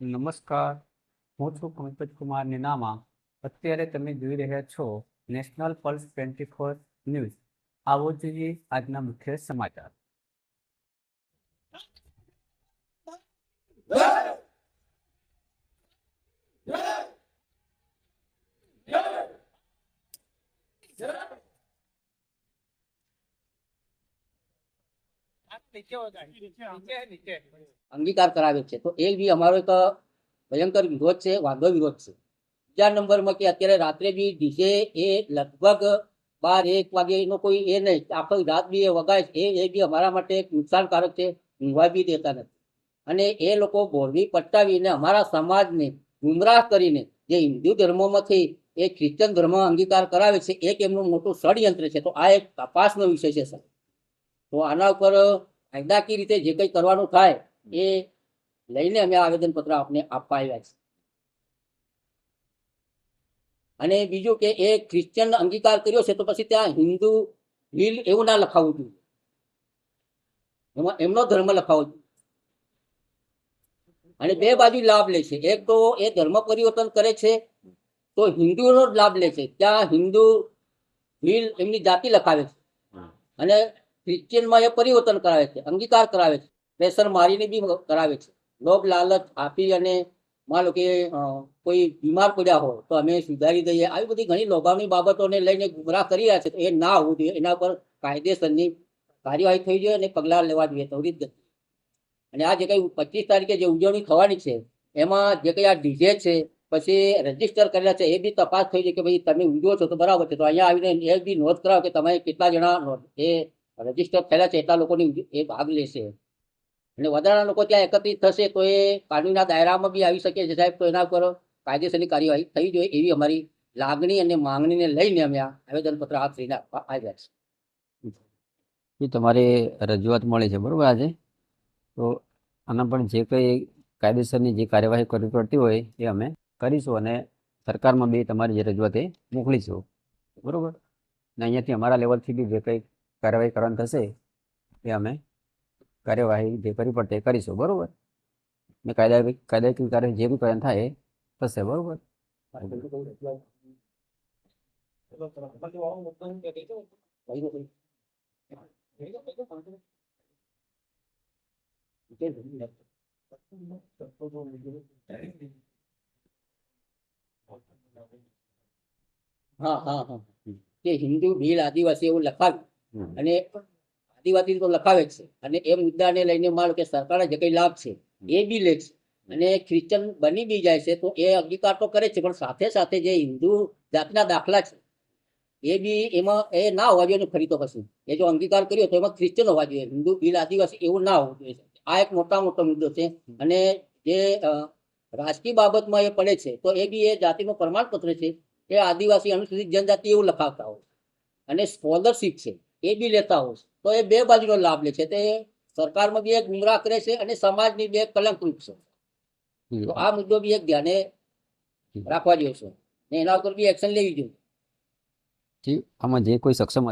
નમસ્કાર. હું છું પંકજ કુમાર નીનામા અત્યારે તમે જોઈ રહ્યા છો national pulse twenty four news. આવો જોઈએ આજના મુખ્ય સમાચાર. અંગીકાર કરાવે છે. તો એ બી અમારો એક ભયંકર વિરોધ છે, વાંધો વિરોધ છે. બીજા નંબરમાં કે અત્યારે રાત્રે બી ડીજે એ લગભગ બાર, એક વાગે એનો કોઈ એ નહીં, આખો રાત બી એ વગાય છે. એ બી અમારા માટે એક નુકસાનકારક છે ઊંઘવા બી દેતા નથી. અને એ લોકો બોરવી પટાવીને અમારા સમાજને ગુમરાહ કરીને જે હિન્દુ ધર્મોમાંથી એ ખ્રિશ્ચન ધર્મ અંગીકાર કરાવે છે એક એમનું મોટું ષડયંત્ર છે. તો આ એક તપાસનો વિષય છે સર તો આના ઉપર કાયદાકીય રીતે જે કંઈ કરવાનું થાય એ લઈને અમે આવેદનપત્ર આપને આપવા આવ્યા છીએ. અને બીજું કે એ ક્રિશ્ચિયન અંગીકાર કર્યો છે તો પછી ત્યાં હિન્દુ હિલ એવું ના લખાવવું જોઈએ. એમાં એમનો ધર્મ લખાવો જોઈએ. અને બે બાજુ લાભ લે છે. એક તો એ ધર્મ પરિવર્તન કરે છે તો હિન્દુઓનો લાભ લે છે. ત્યાં હિન્દુ હિલ એમની જાતિ લખાવે છે. અને ક્રિશ્ચિયનમાં એ પરિવર્તન કરાવે છે, અંગીકાર કરાવે છે, પ્રેશર મારીને બી કરાવે છે. લોભ, લાલચ, આપી અને માનો કે કોઈ બીમાર પડ્યા હોય તો અમે સુધારી દઈએ. આવી બધી ઘણી લોભાવની બાબતોને લઈને ગુમરાહ કરી રહ્યા છે એ ના હોવું જોઈએ. એના પર કાયદેસરની કાર્યવાહી થઈ જોઈએ અને પગલાં લેવા જોઈએ. ત્વરિત. અને આ જે કંઈ પચીસ તારીખે જે ઉજવણી થવાની છે, એમાં જે કંઈ આ ડીજે છે, પછી રજિસ્ટર કરેલા છે, એ બી તપાસ થઈ છે કે ભાઈ તમે ઉજવો છો તો બરાબર છે. તો અહીંયા આવીને એ બી નોંધ કરાવો કે તમે કેટલા જણા એ રજિસ્ટર થયેલા છે એટલા લોકોની એ ભાગ લેશે. અને વધારાના લોકો ત્યાં એકત્રિત થશે તો એ કાનૂનના દાયરામાં બી આવી શકે છે સાહેબ, તો એના પર કાયદેસરની કાર્યવાહી થઈ જોઈએ એવી અમારી લાગણી અને માંગણીને લઈને અમે આ આવેદનપત્ર હાથ ધરીને આપવા આવ્યા છે એ તમારી રજૂઆત મળી છે, બરાબર આજે? તો આના પણ જે કંઈ કાયદેસરની જે કાર્યવાહી કરવી પડતી હોય એ અમે કરીશું અને સરકારમાં બી તમારી જે રજૂઆત એ મોકલીશું. બરાબર? ને અહીંયાથી અમારા લેવલથી બી જે કંઈ કાર્યવાહી કરવાની થશે એ અમે કાર્યવાહી જે કરવી પડશે એ કરીશું, બરોબર ને કાયદા કાયદાકીય કાર્ય જે બી કરવાનું થાય એ થશે, બરોબર હા હા હા કે હિન્દુ ભીલ આદિવાસી એવું લખાવ્યું હમ. અને આદિવાસી તો લખાવે જ છે. અને એ મુદ્દાને લઈને માનો કે સરકારે જે કંઈ લાભ છે એ બી લે છે. અને ક્રિશ્ચન બની બી જાય છે તો એ અંગીકાર તો કરે છે પણ સાથે સાથે જે હિન્દુ જાતના દાખલા છે એ બી એમાં એ ના હોવા જોઈએ ફરી તો પછી. એ જો અંગીકાર કર્યો તો એમાં ક્રિશ્ચન હોવા જોઈએ. હિન્દુ બિલ આદિવાસી એવું ના હોવું જોઈએ. આ એક મોટા મોટો મુદ્દો છે. અને જે રાજકીય બાબતમાં એ પડે છે તો એ બી એ જાતિનું પ્રમાણપત્ર છે એ આદિવાસી અનુસૂચિત જનજાતિ એવું લખાવતા હોય. અને સ્કોલરશીપ છે. એ બી લેતા હોય તો એ બે બાજુનો લાભ લે છે. તે સરકારમાં બી એક ગુમરાહ કરે છે અને સમાજની બી એક કલંકરૂપ છે. તો આ મુદ્દો બી એક ધ્યાને રાખવા જેવો છે. ને એના ઉપર બી એક્શન લેવી જોઈએ. આમાં જે કોઈ સક્ષમ